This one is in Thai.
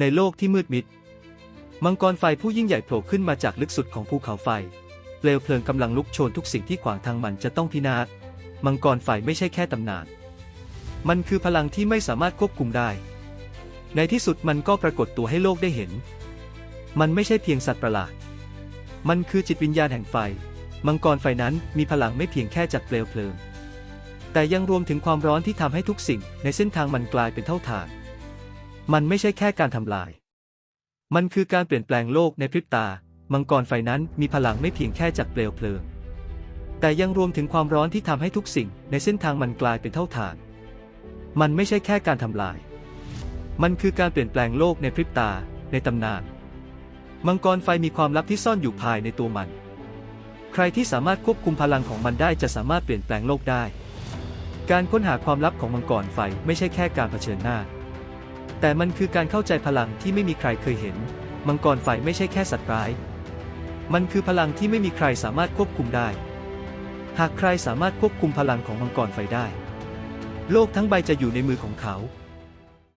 ในโลกที่มืดมิด มังกรไฟผู้ยิ่งใหญ่โผล่ขึ้นมาจากลึกสุดของภูเขาไฟ เปลวเพลิงกำลังลุกโชนทุกสิ่งที่ขวางทางมันจะต้องพินาศ มังกรไฟไม่ใช่แค่ตำนาน มันคือพลังที่ไม่สามารถควบคุมได้ ในที่สุดมันก็ปรากฏตัวให้โลกได้เห็น มันไม่ใช่เพียงสัตว์ประหลาด มันคือจิตวิญญาณแห่งไฟ มังกรไฟนั้นมีพลังไม่เพียงแค่จากเปลวเพลิง แต่ยังรวมถึงความร้อนที่ทำให้ทุกสิ่งในเส้นทางมันกลายเป็นเท่าฐาน มันไม่ใช่แค่การทำลาย มันคือการเปลี่ยนแปลงโลกในพริบตา มังกรไฟนั้นมีพลังไม่เพียงแค่จากเปลวเพลิง แต่ยังรวมถึงความร้อนที่ทำให้ทุกสิ่งในเส้นทางมันกลายเป็นเท่าฐาน มันไม่ใช่แค่การทำลาย มันคือการเปลี่ยนแปลงโลกในพริบตา ในตำนาน มังกรไฟมีความลับที่ซ่อนอยู่ภายในตัวมัน ใครที่สามารถควบคุมพลังของมันได้จะสามารถเปลี่ยนแปลงโลกได้ การค้นหาความลับของมังกรไฟไม่ใช่แค่การเผชิญหน้า แต่มันคือการเข้าใจพลังที่ไม่มีใครเคยเห็น มังกรไฟไม่ใช่แค่สัตว์ร้าย มันคือพลังที่ไม่มีใครสามารถควบคุมได้ หากใครสามารถควบคุมพลังของมังกรไฟได้ โลกทั้งใบจะอยู่ในมือของเขา